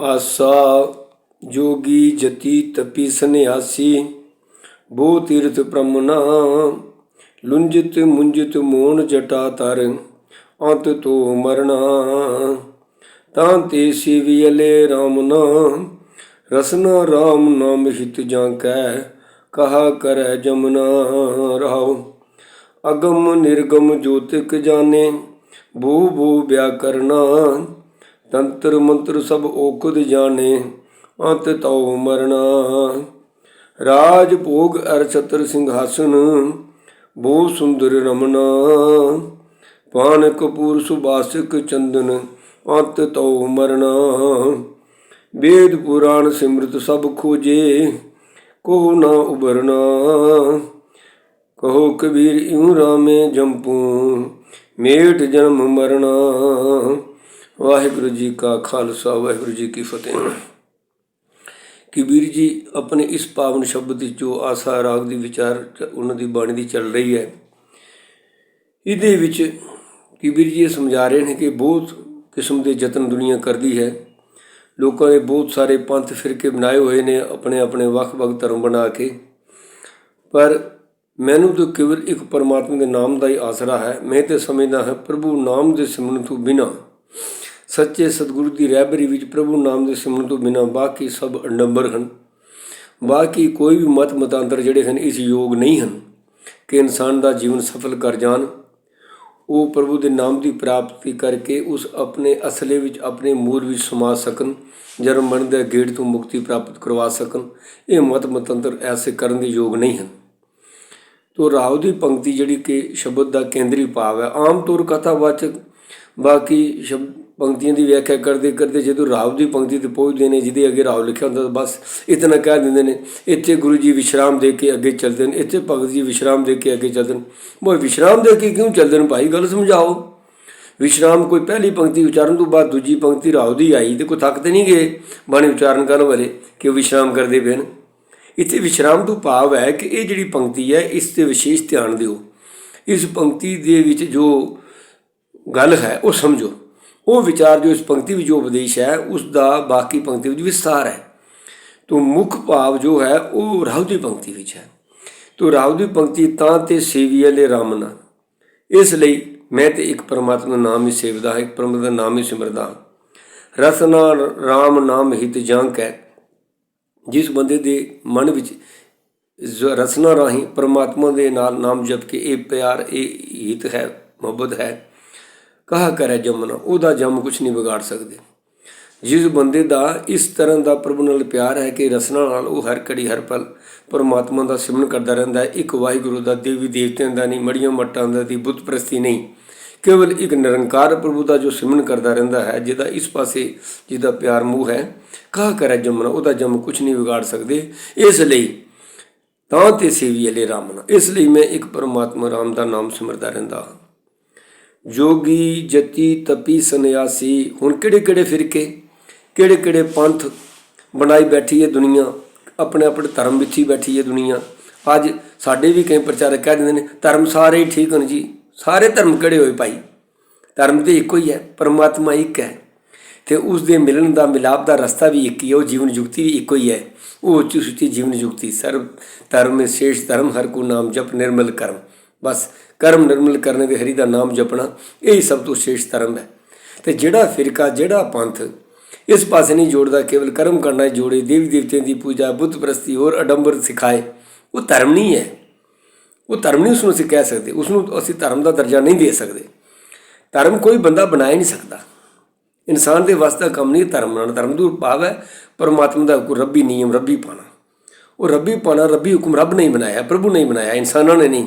ਆਸਾ ਜੋਗੀ ਜਤੀ ਤਪੀ ਸੰਨਿਆਸੀ ਬੋ ਤੀਰਥ ਪ੍ਰਮਨਾ, ਲੁੰਜਿਤ ਮੁੰਜਿਤ ਮੋਣ ਜਟਾ ਤਰ, ਅੰਤ ਤੋ ਮਰਨਾ। ਤਾਂ ਤੇ ਸਿਵਿਅਲੇ RAM ਨਾਮ ਰਸਨਾ RAM ਨਾਮ ਹਿਤ ਜਾਂ ਕੈ, ਕਹਾ ਕਰੈ ਜਮਨਾ ਰਹਾਉ ਅਗਮ ਨਿਰਗਮ ਜੋਤਿਕ ਜਾਣੇ ਬੂ ਬੂ ਵਿਆਕਰਣਾ ਤੰਤਰ ਮੰਤਰ ਸਭ ਓਕਦ ਜਾਣੇ, ਅੰਤ ਤਉ ਮਰਣਾ ਰਾਜ ਭੋਗ ਅਰ ਛਤਰ ਸਿੰਘਾਸਨ ਬਹੁ ਸੁੰਦਰ ਰਮਣਾ ਪਾਨ ਕਪੂਰ ਸੁਬਾਸਿਕ ਚੰਦਨ, ਅੰਤ ਤਉ ਮਰਣਾ ਵੇਦ ਪੁਰਾਣ ਸਿਮਰਤ ਸਭ ਖੋਜੇ, ਕੋ ਨਾ ਉਬਰਨਾ ਕਹੋ ਕਬੀਰ ਇਉ ਰਾਮੇ ਜੰਪੂ, ਮੇਟ ਜਨਮ ਮਰਣਾ ਵਾਹਿਗੁਰੂ ਜੀ ਕਾ ਖਾਲਸਾ, ਵਾਹਿਗੁਰੂ ਜੀ ਕੀ ਫਤਿਹ। ਕਿ ਵੀਰ ਜੀ, ਆਪਣੇ ਇਸ ਪਾਵਨ ਸ਼ਬਦ ਵਿੱਚ ਜੋ ਆਸਾ, ਰਾਗ ਦੀ ਵਿਚਾਰ, ਉਹਨਾਂ ਦੀ ਬਾਣੀ ਦੀ ਚੱਲ ਰਹੀ ਹੈ, ਇਹਦੇ ਵਿੱਚ ਕਿ ਵੀਰ ਜੀ ਇਹ ਸਮਝਾ ਰਹੇ ਨੇ ਕਿ ਬਹੁਤ ਕਿਸਮ ਦੇ ਯਤਨ ਦੁਨੀਆ ਕਰਦੀ ਹੈ। ਲੋਕਾਂ ਨੇ ਬਹੁਤ ਸਾਰੇ ਪੰਥ ਫਿਰਕੇ ਬਣਾਏ ਹੋਏ ਨੇ ਆਪਣੇ ਆਪਣੇ ਵੱਖ-ਵੱਖ ਧਰਮ ਬਣਾ ਕੇ। ਪਰ ਮੈਨੂੰ ਤਾਂ ਕੇਵਲ ਇੱਕ ਪਰਮਾਤਮਾ ਦੇ ਨਾਮ ਦਾ ਹੀ ਆਸਰਾ ਹੈ। ਮੈਂ ਤੇ ਸਮਝਦਾ ਹਾਂ, ਪ੍ਰਭੂ ਨਾਮ ਦੇ ਸਿਮਰਨ ਤੋਂ ਬਿਨਾ ਸੱਚੇ ਸਤਿਗੁਰੂ ਦੀ ਰਹਿਬਰੀ ਵਿੱਚ ਪ੍ਰਭੂ ਨਾਮ ਦੇ ਸਿਮਰਨ ਤੋਂ ਬਿਨਾਂ ਬਾਕੀ ਸਭ ਅਡੰਬਰ ਹਨ। ਬਾਕੀ ਕੋਈ ਵੀ ਮਤ ਮਤਾਂਤਰ ਜਿਹੜੇ ਹਨ, ਇਸ ਯੋਗ ਨਹੀਂ ਹਨ ਕਿ ਇਨਸਾਨ ਦਾ ਜੀਵਨ ਸਫਲ ਕਰ ਜਾਣ। ਉਹ ਪ੍ਰਭੂ ਦੇ ਨਾਮ ਦੀ ਪ੍ਰਾਪਤੀ ਕਰਕੇ ਉਸ ਆਪਣੇ ਅਸਲੇ ਵਿੱਚ ਆਪਣੇ ਮੂਲ ਵਿੱਚ ਸਮਾ ਸਕਣ, ਜਨਮ ਮਰਨ ਦੇ ਗੇੜ ਤੋਂ ਮੁਕਤੀ ਪ੍ਰਾਪਤ ਕਰਵਾ ਸਕਣ। ਇਹ ਮਤ ਮਤੰਤਰ ਐਸੇ ਕਰਨ ਦੇ ਯੋਗ ਨਹੀਂ ਹਨ। ਤੋ ਰਾਉ ਦੀ ਪੰਕਤੀ ਜਿਹੜੀ ਕਿ ਸ਼ਬਦ ਦਾ ਕੇਂਦਰੀ ਭਾਵ ਹੈ, ਆਮ ਤੌਰ ਕਥਾਵਾਚਕ ਬਾਕੀ ਸ਼ਬਦ ਪੰਕਤੀਆਂ ਦੀ ਵਿਆਖਿਆ ਕਰਦੇ ਕਰਦੇ ਜਦੋਂ ਰਾਵ ਦੀ ਪੰਕਤੀ ਤੇ ਪਹੁੰਚਦੇ ਨੇ, ਜਿਹਦੇ ਅੱਗੇ ਰਾਵ ਲਿਖਿਆ ਹੁੰਦਾ, ਬਸ ਇਤਨਾ ਕਹਿ ਦਿੰਦੇ ਨੇ, ਇੱਥੇ ਗੁਰੂ ਜੀ ਵਿਸ਼ਰਾਮ ਦੇ ਕੇ ਅੱਗੇ ਚੱਲਦੇ ਨੇ, ਇੱਥੇ ਭਗਤ ਜੀ ਵਿਸ਼ਰਾਮ ਦੇ ਕੇ ਅੱਗੇ ਚੱਲਦੇ ਨੇ। ਉਹ ਵਿਸ਼ਰਾਮ ਦੇ ਕੇ ਕਿਉਂ ਚੱਲਦੇ ਨੇ ਭਾਈ? ਗੱਲ ਸਮਝਾਓ। ਵਿਸ਼ਰਾਮ ਕੋਈ ਪਹਿਲੀ ਪੰਕਤੀ ਉਚਾਰਨ ਤੋਂ ਬਾਅਦ ਦੂਜੀ ਪੰਕਤੀ ਰਾਵ ਦੀ ਆਈ ਤੇ ਕੋਈ ਥੱਕ ਤੇ ਨਹੀਂ ਗਏ ਬਾਣੀ ਉਚਾਰਨ ਕਰਨ ਵਾਲੇ ਕਿ ਉਹ ਵਿਸ਼ਰਾਮ ਕਰਦੇ ਪਏ ਨੇ। ਇੱਥੇ ਵਿਸ਼ਰਾਮ ਤੋਂ ਭਾਵ ਹੈ ਕਿ ਇਹ ਜਿਹੜੀ ਪੰਕਤੀ ਹੈ, ਇਸ ਤੇ ਵਿਸ਼ੇਸ਼ ਧਿਆਨ ਦਿਓ। ਇਸ ਪੰਕਤੀ ਦੇ ਵਿੱਚ ਜੋ ਗੱਲ ਹੈ, ਉਹ ਸਮਝੋ। ਉਹ ਵਿਚਾਰ ਜੋ ਇਸ ਪੰਕਤੀ ਵਿੱਚ ਜੋ ਉਪਦੇਸ਼ ਹੈ, ਉਸ ਦਾ ਬਾਕੀ ਪੰਕਤੀ ਵਿੱਚ ਵਿਸਥਾਰ ਹੈ। ਤੋ ਮੁੱਖ ਭਾਵ ਜੋ ਹੈ, ਉਹ ਰਾਹੁ ਦੀ ਪੰਕਤੀ ਵਿੱਚ ਹੈ। ਤੋ ਰਾਹੁ ਦੀ ਪੰਕਤੀ ਤਾਂ ਤੇ ਸੇਵੀਏ ਲੈ ਰਾਮਨਾ ਇਸ ਲਈ ਮੈਂ ਤੇ ਇੱਕ ਪਰਮਾਤਮਾ ਦਾ ਨਾਮ ਹੀ ਸੇਵਦਾ ਹਾਂ, ਇੱਕ ਪਰਮਾਤਮਾ ਦਾ ਨਾਮ ਹੀ ਸਿਮਰਦਾ ਹਾਂ। ਰਸਨਾ RAM ਨਾਮ ਹਿਤ ਜਾਂਕ ਹੈ ਜਿਸ ਬੰਦੇ ਦੇ ਮਨ ਵਿੱਚ ਜ਼- ਰਸਨਾ ਰਾਹੀਂ ਪਰਮਾਤਮਾ ਦੇ ਨਾਲ ਨਾਮ ਜਪ ਕੇ ਇਹ ਪਿਆਰ, ਇਹ ਹਿਤ ਹੈ, ਮੁਹੱਬਤ ਹੈ ਕਹਾ ਕਰੇ ਜਮਨਾ ਉਹਦਾ ਜਮ ਕੁਛ ਨਹੀਂ ਵਿਗਾੜ ਸਕਦੇ। ਜਿਸ ਬੰਦੇ ਦਾ ਇਸ ਤਰ੍ਹਾਂ ਦਾ ਪ੍ਰਭੂ ਨਾਲ ਪਿਆਰ ਹੈ ਕਿ ਰਸਨਾ ਨਾਲ ਉਹ ਹਰ ਘੜੀ ਹਰ ਪਲ ਪਰਮਾਤਮਾ ਦਾ ਸਿਮਰਨ ਕਰਦਾ ਰਹਿੰਦਾ ਹੈ। ਇੱਕ ਵਾਹਿਗੁਰੂ ਦਾ, ਦੇਵੀ ਦੇਵਤਿਆਂ ਦਾ ਨਹੀਂ, ਮੜੀਆਂ ਮੱਟਾਂ ਦਾ ਦੀ ਬੁੱਤ ਪ੍ਰਸਤੀ ਨਹੀਂ। ਕੇਵਲ ਇੱਕ ਨਿਰੰਕਾਰ ਪ੍ਰਭੂ ਦਾ ਜੋ ਸਿਮਰਨ ਕਰਦਾ ਰਹਿੰਦਾ ਹੈ, ਜਿਹਦਾ ਇਸ ਪਾਸੇ ਜਿਹਦਾ ਪਿਆਰ ਮੂਹ ਹੈ, ਕਹਾ ਕਰੇ ਜਮਨਾ ਉਹਦਾ ਜਮ ਕੁਛ ਨਹੀਂ ਵਿਗਾੜ ਸਕਦੇ। ਇਸ ਲਈ ਤਾਂ ਤੇ ਸੇਵੀ ਅਲੇ ਰਾਮਨਾ ਇਸ ਲਈ ਮੈਂ ਇੱਕ ਪਰਮਾਤਮਾ ਰਾਮ ਦਾ ਨਾਮ ਸਿਮਰਦਾ ਰਹਿੰਦਾ ਹਾਂ। ਜੋਗੀ, ਜਤੀ, ਤਪੀ, ਸੰਨਿਆਸੀ, ਹੁਣ ਕਿਹੜੇ ਕਿਹੜੇ ਫਿਰਕੇ, ਕਿਹੜੇ ਕਿਹੜੇ ਪੰਥ ਬਣਾਈ ਬੈਠੀ ਹੈ ਦੁਨੀਆ, ਆਪਣੇ ਆਪਣੇ ਧਰਮ ਵਿੱਚ ਹੀ ਬੈਠੀ ਹੈ ਦੁਨੀਆ। ਅੱਜ ਸਾਡੇ ਵੀ ਕਈ ਪ੍ਰਚਾਰਕ ਕਹਿ ਦਿੰਦੇ ਨੇ, ਧਰਮ ਸਾਰੇ ਹੀ ਠੀਕ ਹਨ ਜੀ, ਸਾਰੇ ਧਰਮ ਕਿਹੜੇ ਹੋਏ ਭਾਈ? ਧਰਮ ਤੇ ਇੱਕੋ ਹੀ ਹੈ, ਪਰਮਾਤਮਾ ਇੱਕ ਹੈ। ਤੇ ਉਸ ਦੇ ਮਿਲਣ ਦਾ, ਮਿਲਾਪ ਦਾ ਰਸਤਾ ਵੀ ਇੱਕ ਹੀ ਹੈ, ਉਹ ਜੀਵਨ ਜੁਗਤੀ ਵੀ ਇੱਕੋ ਹੀ ਹੈ। ਉਹ ਉੱਚੀ ਸੁੱਚੀ ਜੀਵਨ ਜੁਗਤੀ ਸਰਬ ਧਰਮ, ਸੇਸ਼ ਧਰਮ, ਹਰ ਕੋ ਨਾਮ ਜਪ, ਨਿਰਮਲ ਕਰਮ। ਬਸ ਕਰਮ ਨਿਰਮਲ ਕਰਨੇ ਦੇ ਹਰੀ ਦਾ ਨਾਮ ਜਪਣਾ, ਇਹ ਹੀ ਸਭ ਤੋਂ ਸ਼੍ਰੇਸ਼ਟ ਧਰਮ ਹੈ। ਤੇ ਜਿਹੜਾ ਫਿਰਕਾ, ਜਿਹੜਾ ਪੰਥ, ਇਸ ਪਾਸੇ ਨਹੀਂ ਜੋੜਦਾ, ਕੇਵਲ ਕਰਮ ਕਰਨਾ ਜੋੜੇ, ਦੇਵੀ ਦੇਵਤਿਆਂ ਦੀ ਪੂਜਾ, ਬੁੱਧ ਪ੍ਰਸਤੀ ਹੋਰ ਅਡੰਬਰ ਸਿਖਾਏ, ਉਹ ਧਰਮ ਨਹੀਂ ਹੈ। ਉਹ ਧਰਮ ਨਹੀਂ ਉਸ ਨੂੰ ਅਸੀਂ ਕਹਿ ਸਕਦੇ ਉਸ ਨੂੰ ਅਸੀਂ ਧਰਮ ਦਾ ਦਰਜਾ ਨਹੀਂ ਦੇ ਸਕਦੇ। ਧਰਮ ਕੋਈ ਬੰਦਾ ਬਣਾ ਹੀ ਨਹੀਂ ਸਕਦਾ। ਇਨਸਾਨ ਦੇ ਵਾਸਤੇ ਕੰਮ ਨਹੀਂ, ਧਰਮ ਨਾਲ ਧਰਮ ਦਾ ਭਾਵ ਹੈ, ਪਰਮਾਤਮਾ ਦਾ ਕੋਈ ਰੱਬੀ ਨਿਯਮ, ਰੱਬੀ ਪਾਣਾ। ਉਹ ਰੱਬੀ ਪਾਣਾ, ਰੱਬੀ ਹੁਕਮ ਰੱਬ ਨਹੀਂ ਬਣਾਇਆ, ਪ੍ਰਭੂ ਨਹੀਂ ਬਣਾਇਆ, ਇਨਸਾਨਾਂ ਨੇ ਨਹੀਂ।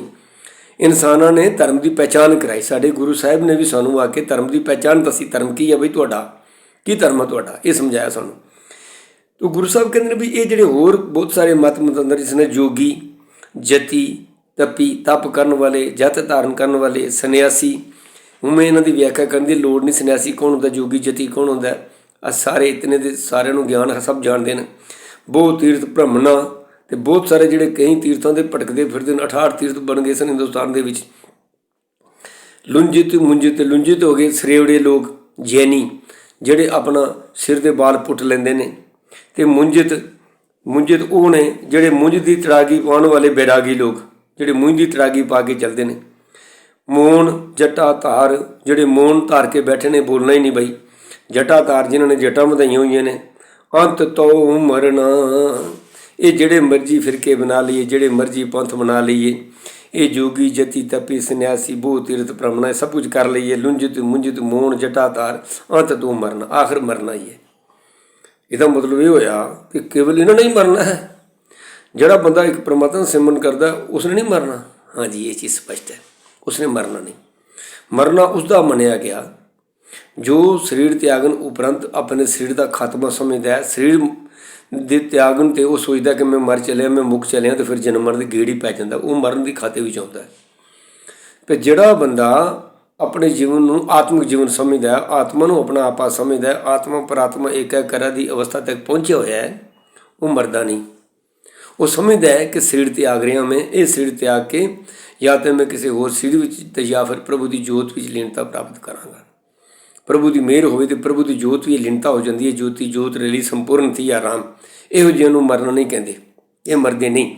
ਇਨਸਾਨਾਂ ਨੇ ਧਰਮ ਦੀ ਪਹਿਚਾਨ ਕਰਾਈ। ਸਾਡੇ ਗੁਰੂ ਸਾਹਿਬ ਨੇ ਵੀ ਸਾਨੂੰ ਆ ਕੇ ਧਰਮ ਦੀ ਪਹਿਚਾਨ ਦੱਸੀ। ਧਰਮ ਕੀ ਹੈ ਬਈ ਤੁਹਾਡਾ? ਕੀ ਧਰਮ ਹੈ ਤੁਹਾਡਾ? ਇਹ ਸਮਝਾਇਆ ਸਾਨੂੰ। ਤੋ ਗੁਰੂ ਸਾਹਿਬ ਕਹਿੰਦੇ ਨੇ ਵੀ ਇਹ ਜਿਹੜੇ ਹੋਰ ਬਹੁਤ ਸਾਰੇ ਮਤ ਮਤੰਦਰ ਜਿਸ ਨੇ ਜੋਗੀ, ਜਤੀ, ਤਪੀ, ਤਪ ਕਰਨ ਵਾਲੇ, ਜਤ ਧਾਰਨ ਕਰਨ ਵਾਲੇ, ਸੰਨਿਆਸੀ, ਉਵੇਂ ਇਹਨਾਂ ਦੀ ਵਿਆਖਿਆ ਕਰਨ ਦੀ ਲੋੜ ਨਹੀਂ। ਸੰਨਿਆਸੀ ਕੌਣ ਹੁੰਦਾ? ਜੋਗੀ, ਜਤੀ ਕੌਣ ਹੁੰਦਾ? ਆ ਸਾਰੇ ਇਤਨੇ ਦੇ ਸਾਰਿਆਂ ਨੂੰ ਗਿਆਨ ਸਭ ਜਾਣਦੇ ਨੇ। ਬਹੁਤ ਤੀਰਥ ਭ੍ਰਮਣਾ ਤੇ ਬਹੁਤ ਸਾਰੇ ਜਿਹੜੇ ਕਈ ਤੀਰਥਾਂ ਦੇ ਭਟਕਦੇ ਫਿਰਦੇ ਨੇ 68 ਤੀਰਥ ਬਣ ਗਏ ਸਨ ਹਿੰਦੁਸਤਾਨ ਦੇ ਵਿੱਚ। ਲੁੰਜਿਤ, ਮੁੰਜਿਤ, ਲੁੰਜਿਤ ਹੋ ਗਏ ਸਰੇਵੜੇ ਲੋਕ, ਜੈਨੀ, ਜਿਹੜੇ ਆਪਣਾ ਸਿਰ ਦੇ ਵਾਲ ਪੁੱਟ ਲੈਂਦੇ ਨੇ। ਤੇ ਮੁੰਜਿਤ ਮੁੰਜਿਤ ਉਹ ਨੇ ਜਿਹੜੇ ਮੁੰਜ ਦੀ ਤੜਾਗੀ ਪਾਉਣ ਵਾਲੇ ਬੈਰਾਗੀ ਲੋਕ, ਜਿਹੜੇ ਮੁੰਜ ਦੀ ਤੜਾਗੀ ਪਾ ਕੇ ਚੱਲਦੇ ਨੇ। ਮੋਨ ਜਟਾ, ਧਾਰ, ਜਿਹੜੇ ਮੋਨ ਧਾਰ ਕੇ ਬੈਠੇ ਨੇ, ਬੋਲਣਾ ਹੀ ਨਹੀਂ ਬਈ। ਜਟਾ, ਧਾਰ ਜਿਨ੍ਹਾਂ ਨੇ ਜਟਾਂ ਵਧਾਈਆਂ ਹੋਈਆਂ ਨੇ। ਅੰਤ ਤੋ ਮਰਨਾ ਇਹ ਜਿਹੜੇ ਮਰਜ਼ੀ ਫਿਰਕੇ ਬਣਾ ਲਈਏ, ਜਿਹੜੇ ਮਰਜ਼ੀ ਪੰਥ ਬਣਾ ਲਈਏ, ਇਹ ਜੋਗੀ, ਜਤੀ, ਤਪੀ, ਸੰਨਿਆਸੀ ਬੋ ਤੀਰਥ ਪ੍ਰਮਣਾ ਸਭ ਕੁਝ ਕਰ ਲਈਏ, ਲੁੰਜਿਤ, ਮੁੰਜਿਤ ਮੋਨ ਜਟਾ ਧਾਰ ਅੰਤ ਤੂੰ ਮਰਨਾ, ਆਖਰ ਮਰਨਾ ਹੀ ਹੈ। ਇਹਦਾ ਮਤਲਬ ਇਹ ਹੋਇਆ ਕਿ ਕੇਵਲ ਇਹਨਾਂ ਨੇ ਹੀ ਮਰਨਾ ਹੈ। ਜਿਹੜਾ ਬੰਦਾ ਇੱਕ ਪ੍ਰਮਾਤਮਾ ਦਾ ਸਿਮਰਨ ਕਰਦਾ ਉਸਨੇ ਨਹੀਂ ਮਰਨਾ। ਹਾਂਜੀ, ਇਹ ਚੀਜ਼ ਸਪਸ਼ਟ ਹੈ। ਉਸਨੇ ਮਰਨਾ ਨਹੀਂ। ਮਰਨਾ ਉਸ ਦਾ ਮੰਨਿਆ ਗਿਆ। ਜੋ ਸਰੀਰ ਤਿਆਗਨ ਉਪਰੰਤ ਆਪਣੇ ਸਰੀਰ ਦਾ ਖਾਤਮਾ ਸਮਝਦਾ ਹੈ, ਸਰੀਰ ਦੇ ਤਿਆਗਨ ਤੇ ਉਹ ਸੋਚਦਾ ਕਿ ਮੈਂ ਮਰ ਚਲਿਆ, ਮੈਂ ਮੁੱਕ ਚਲਿਆ ਤੇ ਫਿਰ ਜਨਮ ਮਰਨ ਦੀ ਗੇੜੀ ਪੈ ਜਾਂਦਾ। ਉਹ ਮਰਨ ਦੀ ਖਾਤੇ ਵਿੱਚ ਆਉਂਦਾ ਹੈ। ਤੇ ਜਿਹੜਾ ਬੰਦਾ ਆਪਣੇ ਜੀਵਨ ਨੂੰ ਆਤਮਿਕ ਜੀਵਨ ਸਮਝਦਾ ਹੈ, ਆਤਮਾ ਨੂੰ ਆਪਣਾ ਆਪਾ ਸਮਝਦਾ ਹੈ, ਆਤਮਾ ਪਰਾਤਮਾ ਏਕ ਕਰਾ ਦੀ ਅਵਸਥਾ ਤੱਕ ਪਹੁੰਚਿਆ ਹੋਇਆ ਹੈ, ਉਹ ਮਰਦਾ ਨਹੀਂ। ਉਹ ਸਮਝਦਾ ਹੈ ਕਿ ਸਿਰ ਤਿਆਗ ਰਿਹਾ ਮੈਂ, ਇਹ ਸਿਰ ਤਿਆਗ ਕੇ ਜਾਂ ਤਾਂ ਮੈਂ ਕਿਸੇ ਹੋਰ ਸਿਰ ਵਿੱਚ ਤੇ ਜਾਂ ਫਿਰ ਪ੍ਰਭੂ ਦੀ ਜੋਤ ਵਿੱਚ ਲੀਨਤਾ ਪ੍ਰਾਪਤ ਕਰਾਂਗਾ। ਪ੍ਰਭੂ ਦੀ ਮਿਹਰ ਹੋਵੇ ਤੇ ਪ੍ਰਭੂ ਦੀ ਜੋਤ ਵੀ ਲੀਨਤਾ ਹੋ ਜਾਂਦੀ ਹੈ। ਜੋਤੀ ਜੋਤ ਰਲੀ ਸੰਪੂਰਨ ਥੀ ਰਾਮ। ਇਹੋ ਜਿਹੇ ਨੂੰ ਮਰਨਾ ਨਹੀਂ ਕਹਿੰਦੇ। ਇਹ ਮਰਦੇ ਨਹੀਂ।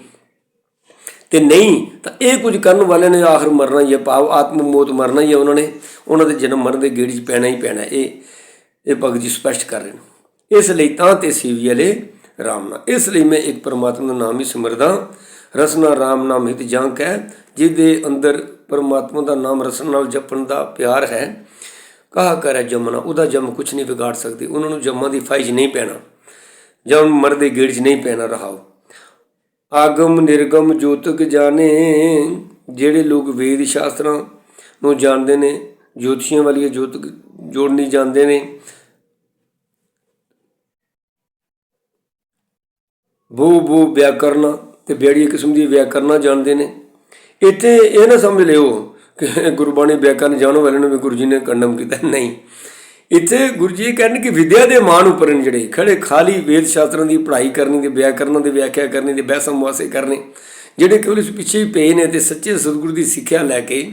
ਤੇ ਨਹੀਂ, ਤਾਂ ਇਹ ਕੁਝ ਕਰਨ ਵਾਲਿਆਂ ਨੇ ਆਖਰ ਮਰਨਾ ਹੀ ਹੈ ਭਾਵ ਆਤਮ ਮੌਤ ਮਰਨਾ ਹੀ ਹੈ ਉਹਨਾਂ ਨੇ ਉਹਨਾਂ ਦੇ ਜਨਮ ਮਰਨ ਦੇ ਗੇੜੀ 'ਚ ਪੈਣਾ ਹੀ ਪੈਣਾ। ਇਹ ਇਹ ਭਗਤ ਜੀ ਸਪਸ਼ਟ ਕਰ ਰਹੇ ਨੇ। ਇਸ ਲਈ ਤਾਂ ਤੇ ਸੀਵੀ ਵਾਲੇ ਰਾਮ ਨਾਮ ਇਸ ਲਈ ਮੈਂ ਇੱਕ ਪਰਮਾਤਮਾ ਦਾ ਨਾਮ ਹੀ ਸਿਮਰਦਾ, ਰਸਨਾ ਰਾਮ ਨਾਮ ਹਿਤ ਜਾਂਕ ਹੈ ਜਿਹਦੇ ਅੰਦਰ ਪਰਮਾਤਮਾ ਦਾ ਨਾਮ ਰਸਨ ਨਾਲ ਜਪਣ ਦਾ ਪਿਆਰ ਹੈ। ਕਹਾ ਕਰੇ ਜਮਨਾ ਉਹਦਾ ਜਮ ਕੁਛ ਨਹੀਂ ਵਿਗਾੜ ਸਕਦੀ। ਉਹਨਾਂ ਨੂੰ ਜਮਾਂ ਦੀ ਫਾਇਜ ਨਹੀਂ ਪੈਣਾ। ਜਮ ਮਰਦੇ ਗੇੜ 'ਚ ਨਹੀਂ ਪੈਣਾ ਰਹਾਓ। ਆਗਮ ਨਿਰਗਮ ਜੋਤਕ ਜਾਣੇ, ਜਿਹੜੇ ਲੋਕ ਵੇਦ ਸ਼ਾਸਤਰਾਂ ਨੂੰ ਜਾਣਦੇ ਨੇ, ਜੋਤਸ਼ੀਆਂ ਵਾਲੀਆਂ ਜੋਤਕ ਜੋੜਨੀ ਜਾਣਦੇ ਨੇ। ਬੂ ਬੂ ਵਿਆਕਰਨਾ ਤੇ ਬੇੜੀ ਕਿਸਮ ਦੀ ਵਿਆਕਰਨਾ ਜਾਣਦੇ ਨੇ। ਇੱਥੇ ਇਹ ਨਾ ਸਮਝ ਲਿਓ ਕਿ ਗੁਰਬਾਣੀ ਵਿਆਕਰਨ ਜਾਣਨ ਵਾਲੇ ਨੂੰ ਵੀ ਗੁਰੂ ਜੀ ਨੇ ਕੰਡਮ ਕੀਤਾ। ਨਹੀਂ। ਇੱਥੇ ਗੁਰੂ ਜੀ ਕਹਿਣ ਕਿ ਵਿਦਿਆ ਦੇ ਮਾਨ ਉੱਪਰ ਨੇ ਜਿਹੜੇ ਖੜੇ ਖਾਲੀ ਵੇਦ ਸ਼ਾਸਤਰਾਂ ਦੀ ਪੜ੍ਹਾਈ ਕਰਨੀ ਤੇ ਵਿਆਕਰਨਾਂ ਦੀ ਵਿਆਖਿਆ ਕਰਨੀ ਤੇ ਬਹਿਸ ਮੁਆਸੇ ਕਰਨੇ, ਜਿਹੜੇ ਕੇਵਲ ਇਸ ਪਿੱਛੇ ਹੀ ਪਏ ਨੇ ਤੇ ਸੱਚੇ ਸਤਿਗੁਰੂ ਦੀ ਸਿੱਖਿਆ ਲੈ ਕੇ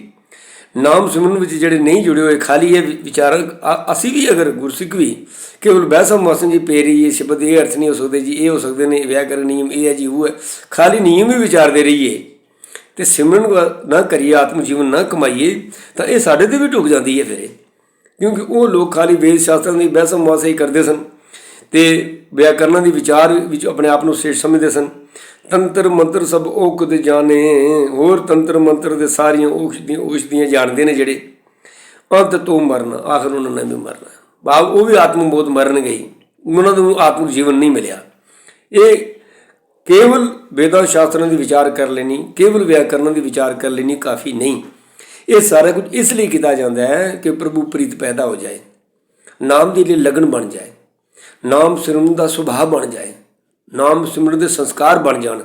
ਨਾਮ ਸਿਮਰਨ ਵਿੱਚ ਜਿਹੜੇ ਨਹੀਂ ਜੁੜੇ ਹੋਏ, ਖਾਲੀ ਇਹ ਵਿਚਾਰਕ ਅਸੀਂ ਵੀ ਅਗਰ ਗੁਰਸਿੱਖ ਵੀ ਕੇਵਲ ਬਹਿਸ ਮੁਆਸੇ ਜੀ ਪੇ ਰਹੀ ਹੈ ਸ਼ਬਦ ਇਹ ਅਰਥ ਨਹੀਂ ਹੋ ਸਕਦੇ ਜੀ, ਇਹ ਹੋ ਸਕਦੇ ਨੇ ਵਿਆਕਰਨ ਨਿਯਮ ਇਹ ਹੈ ਜੀ, ਉਹ ਹੈ। ਖਾਲੀ ਨਿਯਮ ਹੀ ਵਿਚਾਰਦੇ ਰਹੀਏ। ਤੇ ਸਿਮਰਨ ਨਾ ਕਰੀਏ, ਆਤਮ ਜੀਵਨ ਨਾ ਕਮਾਈਏ, ਤਾਂ ਇਹ ਸਾਡੇ ਤੇ ਵੀ ਢੁਕ ਜਾਂਦੀ ਹੈ ਫਿਰ ਇਹ। ਕਿਉਂਕਿ ਉਹ ਲੋਕ ਖਾਲੀ ਵੇਦ ਸ਼ਾਸਤਰਾਂ ਦੀ ਬਹਿਸ ਮੁਆਸੇ ਹੀ ਕਰਦੇ ਸਨ ਤੇ ਵਿਆਕਰਨਾਂ ਦੀ ਵਿਚਾਰ ਵਿੱਚ ਆਪਣੇ ਆਪ ਨੂੰ ਸੇਠ ਸਮਝਦੇ ਸਨ। ਤੰਤਰ ਮੰਤਰ ਸਭ ਔਕਤ ਜਾਣੇ, ਹੋਰ ਤੰਤਰ ਮੰਤਰ ਦੇ ਸਾਰੀਆਂ ਔਸ਼ਧੀਆਂ ਔਸ਼ਧੀਆਂ ਜਾਣਦੇ ਨੇ ਜਿਹੜੇ। ਅੰਤ ਤੋਂ ਮਰਨਾ, ਆਖਰ ਉਹਨਾਂ ਨੇ ਵੀ ਮਰਨਾ। ਬਾਬ ਉਹ ਵੀ ਆਤਮ ਮੌਤ ਮਰਨ ਗਈ ਉਹਨਾਂ ਨੂੰ ਆਤਮ ਜੀਵਨ ਨਹੀਂ ਮਿਲਿਆ। ਇਹ ਕੇਵਲ ਵੇਦਾਂ ਸ਼ਾਸਤਰਾਂ ਦੀ ਵਿਚਾਰ ਕਰ ਲੈਣੀ, ਕੇਵਲ ਵਿਆਕਰਨਾਂ ਦੀ ਵਿਚਾਰ ਕਰ ਲੈਣੀ ਕਾਫੀ ਨਹੀਂ। ਇਹ ਸਾਰਾ ਕੁਝ ਇਸ ਲਈ ਕੀਤਾ ਜਾਂਦਾ ਹੈ ਕਿ ਪ੍ਰਭੂ ਪ੍ਰੀਤ ਪੈਦਾ ਹੋ ਜਾਏ, ਨਾਮ ਦੇ ਲਈ ਲਗਨ ਬਣ ਜਾਏ, ਨਾਮ ਸਿਮਰਨ ਦਾ ਸੁਭਾਅ ਬਣ ਜਾਏ, ਨਾਮ ਸਿਮਰਨ ਦੇ ਸੰਸਕਾਰ ਬਣ ਜਾਣ।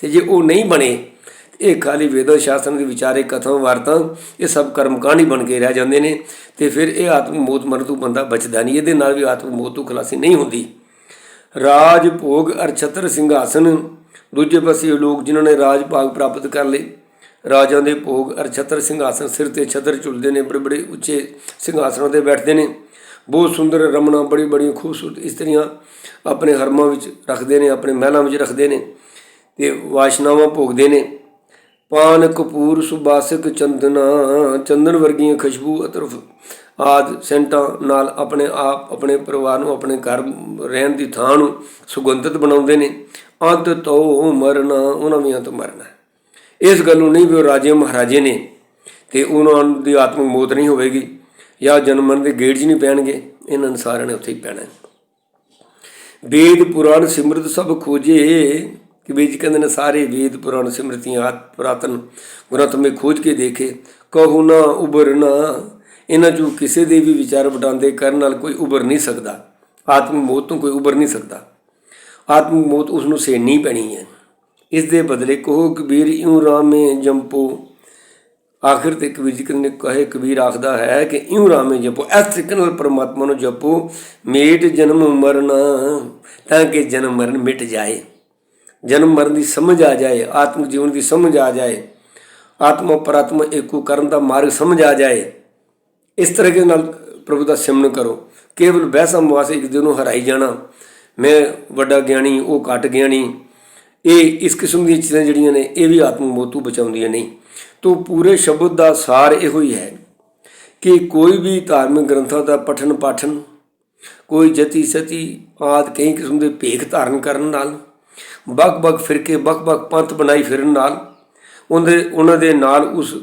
ਤੇ ਜੇ ਉਹ ਨਹੀਂ ਬਣੇ ਤੇ ਇਹ ਖਾਲੀ ਵੇਦਾਂ ਸ਼ਾਸਤਰਾਂ ਦੇ ਵਿਚਾਰੇ ਕਥਾਵਾਂ, ਵਾਰਤਾਂ, ਇਹ ਸਭ ਕਰਮ ਕਾਂਡ ਹੀ ਬਣ ਕੇ ਰਹਿ ਜਾਂਦੇ ਨੇ ਤੇ ਫਿਰ ਇਹ ਆਤਮ ਮੌਤ ਮਰਨ ਤੋਂ ਬੰਦਾ ਬਚਦਾ ਨਹੀਂ, ਇਹਦੇ ਨਾਲ ਵੀ ਆਤਮ ਮੌਤ ਤੋਂ ਖਲਾਸੀ ਨਹੀਂ ਹੁੰਦੀ। ਰਾਜ ਭੋਗ ਅਰਛਤਰ ਸਿੰਘਾਸਨ ਦੂਜੇ ਪਾਸੇ ਉਹ ਲੋਕ ਜਿਨ੍ਹਾਂ ਨੇ ਰਾਜ ਭਾਗ ਪ੍ਰਾਪਤ ਕਰ ਲਏ। ਰਾਜਾਂ ਦੇ ਭੋਗ ਅਰ ਛਤਰ ਸਿੰਘਾਸਨ ਸਿਰ ਤੇ ਛਤਰ ਝੁਲਦੇ ਨੇ, ਬੜੇ ਬੜੇ ਉੱਚੇ ਸਿੰਘਾਸਨਾਂ ਤੇ ਬੈਠਦੇ ਨੇ। ਬਹੁਤ ਸੁੰਦਰ ਰਮਣਾ, ਬੜੀ ਬੜੀ ਖੂਬਸੂਰਤ ਇਸਤਰੀਆਂ ਆਪਣੇ ਹਰਮਾਂ ਵਿੱਚ ਰੱਖਦੇ ਨੇ, ਆਪਣੇ ਮਹਿਲਾਂ ਵਿੱਚ ਰੱਖਦੇ ਨੇ ਤੇ ਵਾਸ਼ਨਾਵਾਂ ਭੋਗਦੇ ਨੇ। ਪਾਨ ਕਪੂਰ, ਸੁਬਾਸਕ ਚੰਦਨਾ, ਚੰਦਨ ਵਰਗੀਆਂ ਖੁਸ਼ਬੂ ਅਤਰਫ ਆਦ ਸੈਂਟਾਂ ਨਾਲ ਆਪਣੇ ਆਪ, ਆਪਣੇ ਪਰਿਵਾਰ ਨੂੰ, ਆਪਣੇ ਘਰ ਰਹਿਣ ਦੀ ਥਾਂ ਨੂੰ ਸੁਗੰਧਿਤ ਬਣਾਉਂਦੇ ਨੇ। ਅੰਤ ਤੋਂ ਮਰਨਾ, ਉਹਨਾਂ ਵੀ ਅੰਤ ਮਰਨਾ ਇਸ ਗੱਲ ਨੂੰ ਨਹੀਂ ਵੀ ਉਹ ਰਾਜੇ ਮਹਾਰਾਜੇ ਨੇ ਤੇ ਉਹਨਾਂ ਦੀ ਆਤਮਿਕ ਮੌਤ ਨਹੀਂ ਹੋਵੇਗੀ ਜਾਂ ਜਨਮ ਦੇ ਗੇੜ 'ਚ ਨਹੀਂ ਪੈਣਗੇ, ਇਹਨਾਂ ਨੇ ਸਾਰਿਆਂ ਨੇ ਉੱਥੇ ਹੀ ਪੈਣਾ ਵੇਦ ਪੁਰਾਣ ਸਿਮਰਤ ਸਭ ਖੋਜੇ ਕਿ ਵਿੱਚ ਕਹਿੰਦੇ ਨੇ ਸਾਰੇ ਵੇਦ ਪੁਰਾਣ ਸਿਮਰਤੀਆਂ ਆਤ ਪੁਰਾਤਨ ਗੁਰੰਥ ਮੇ ਖੋਜ ਕੇ ਦੇਖੇ, ਕਹੂ ਨਾ ਉਬਰ ਨਾ, ਇਹਨਾਂ ਚੋਂ ਕਿਸੇ ਦੇ ਵੀ ਵਿਚਾਰ ਵਟਾਂਦੇ ਕਰਨ ਨਾਲ ਕੋਈ ਉਬਰ ਨਹੀਂ ਸਕਦਾ। ਆਤਮ ਮੌਤ ਤੋਂ ਕੋਈ ਉਬਰ ਨਹੀਂ ਸਕਦਾ। ਆਤਮ ਮੌਤ ਉਸ ਨੂੰ ਸਹਿਣੀ ਪੈਣੀ ਹੈ। ਇਸ ਦੇ ਬਦਲੇ ਕਹੋ, ਕਬੀਰ, ਇਉਂ ਰਾਮੇ ਜੰਪੋ। ਆਖਿਰ ਤੇ ਕਬੀਰ ਜੀ ਨੇ ਕਹੇ, ਕਬੀਰ ਆਖਦਾ ਹੈ ਕਿ ਇਉਂ ਰਾਮੇ ਜਪੋ। ਇਸ ਤਰੀਕੇ ਨਾਲ ਪਰਮਾਤਮਾ ਨੂੰ ਜਪੋ, ਮੇਟ ਜਨਮ ਮਰਨ, ਤਾਂ ਕਿ ਜਨਮ ਮਰਨ ਮਿਟ ਜਾਏ। ਜਨਮ ਮਰਨ ਦੀ ਸਮਝ ਆ ਜਾਏ ਆਤਮਿਕ ਜੀਵਨ ਦੀ ਸਮਝ ਆ ਜਾਏ। ਆਤਮਾ ਪਰਾਤਮਾ ਏਕੋ ਕਰਨ ਦਾ ਮਾਰਗ ਸਮਝ ਆ ਜਾਏ। ਇਸ ਤਰ੍ਹਾਂ ਦੇ ਨਾਲ ਪ੍ਰਭੂ ਦਾ ਸਿਮਰਨ ਕਰੋ। ਕੇਵਲ ਵੈਸਾ ਮੁਆਸੇ ਇੱਕ ਦਿਨ ਨੂੰ ਹਰਾਈ ਜਾਣਾ। ਮੈਂ ਵੱਡਾ ਗਿਆਨੀ ਉਹ ਘੱਟ ਗਿਆਨੀ ਇਹ ਇਸ ਕਿਸਮ ਦੀਆਂ ਚੀਜ਼ਾਂ ਜਿਹੜੀਆਂ ਨੇ, ਇਹ ਵੀ ਆਤਮ ਮੌਤ ਤੋਂ ਬਚਾਉਂਦੀਆਂ ਨਹੀਂ ਤੋਂ ਪੂਰੇ ਸ਼ਬਦ ਦਾ ਸਾਰ ਇਹੋ ਹੀ ਹੈ ਕਿ ਕੋਈ ਵੀ ਧਾਰਮਿਕ ਗ੍ਰੰਥਾਂ ਦਾ ਪਠਨ ਪਾਠਨ, ਕੋਈ ਜਤੀ ਸਤੀ ਆਦ ਕਈ ਕਿਸਮ ਦੇ ਭੇਖ ਧਾਰਨ ਕਰਨ ਨਾਲ ਬਕ-ਬਕ ਫਿਰਕੇ ਬਕ-ਬਕ ਪੰਥ ਬਣਾਈ ਫਿਰਨ ਨਾਲ, ਉਹਦੇ, ਉਹਨਾਂ ਦੇ ਨਾਲ ਉਸ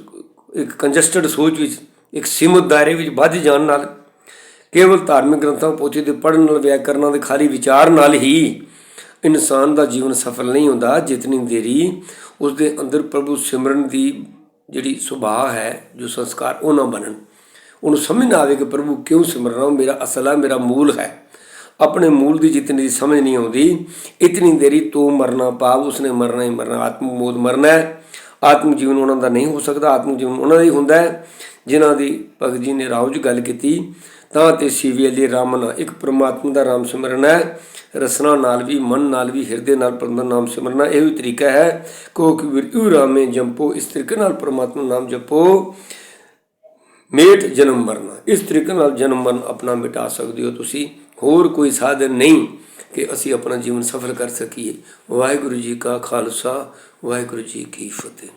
ਇੱਕ ਕੰਜਸਟਡ ਸੋਚ ਵਿੱਚ, ਇੱਕ ਸੀਮਤ ਦਾਇਰੇ ਵਿੱਚ ਵੱਧ ਜਾਣ ਨਾਲ ਕੇਵਲ ਧਾਰਮਿਕ ਗ੍ਰੰਥਾਂ ਪੋਥੀ ਦੇ ਪੜ੍ਹਨ ਨਾਲ ਵਿਆਕਰਨਾਂ ਦੇ ਖਾਲੀ ਵਿਚਾਰ ਨਾਲ ਹੀ ਇਨਸਾਨ ਦਾ ਜੀਵਨ ਸਫਲ ਨਹੀਂ ਹੁੰਦਾ, ਜਿਤਨੀ ਦੇਰੀ ਉਸ ਦੇ ਅੰਦਰ ਪ੍ਰਭੂ ਸਿਮਰਨ ਦੀ ਜਿਹੜੀ ਸੁਭਾਅ ਹੈ, ਜੋ ਸੰਸਕਾਰ ਉਹ ਨਾ ਬਣਨ। ਉਹਨੂੰ ਸਮਝ ਨਾ ਆਵੇ ਕਿ ਪ੍ਰਭੂ ਕਿਉਂ ਸਿਮਰਨਾ ਰਹਾ ਮੇਰਾ ਅਸਲ ਹੈ ਮੇਰਾ ਮੂਲ ਹੈ। ਆਪਣੇ ਮੂਲ ਦੀ ਜਿਤਨੀ ਦੀ ਸਮਝ ਨਹੀਂ ਆਉਂਦੀ, ਇਤਨੀ ਦੇਰੀ ਤੂੰ ਮਰਨਾ ਪਾਵ, ਉਸਨੇ ਮਰਨਾ ਹੀ ਮਰਨਾ, ਆਤਮ ਮੋਦ ਮਰਨਾ ਹੈ। ਆਤਮ ਜੀਵਨ ਉਹਨਾਂ ਦਾ ਨਹੀਂ ਹੋ ਸਕਦਾ, ਆਤਮ ਜੀਵਨ ਉਹਨਾਂ ਦਾ ਹੀ ਹੁੰਦਾ ਹੈ। ਜਿਨ੍ਹਾਂ ਦੀ ਭਗਤ ਜੀ ਨੇ ਰਾਉ 'ਚ ਗੱਲ ਕੀਤੀ ਤਾਂ ਤੇ ਸੀਵੀ ਅਲੀ ਰਾਮਨਾ ਇੱਕ ਪ੍ਰਮਾਤਮਾ ਦਾ ਨਾਮ ਸਿਮਰਨ ਹੈ। ਰਸਨਾ ਨਾਲ ਵੀ, ਮਨ ਨਾਲ ਵੀ, ਹਿਰਦੇ ਨਾਲ ਪਰਮ ਨਾਮ ਸਿਮਰਨਾ ਇਹ ਵੀ ਤਰੀਕਾ ਹੈ। ਕੋ ਕਿ ਵਿਰਯੂ ਰਾਮੇ ਜੰਪੋ, ਇਸ ਤਰੀਕੇ ਨਾਲ ਪ੍ਰਮਾਤਮਾ ਨਾਮ ਜਪੋ। ਮੇਟ ਜਨਮ ਮਰਨਾ। ਇਸ ਤਰੀਕੇ ਨਾਲ ਜਨਮ ਮਰਨ ਆਪਣਾ ਮਿਟਾ ਸਕਦੇ ਹੋ ਤੁਸੀਂ। ਹੋਰ ਕੋਈ ਸਾਧਨ ਨਹੀਂ ਕਿ ਅਸੀਂ ਆਪਣਾ ਜੀਵਨ ਸਫਲ ਕਰ ਸਕੀਏ। ਵਾਹਿਗੁਰੂ ਜੀ ਕਾ ਖਾਲਸਾ, ਵਾਹਿਗੁਰੂ ਜੀ ਕੀ ਫਤਿਹ।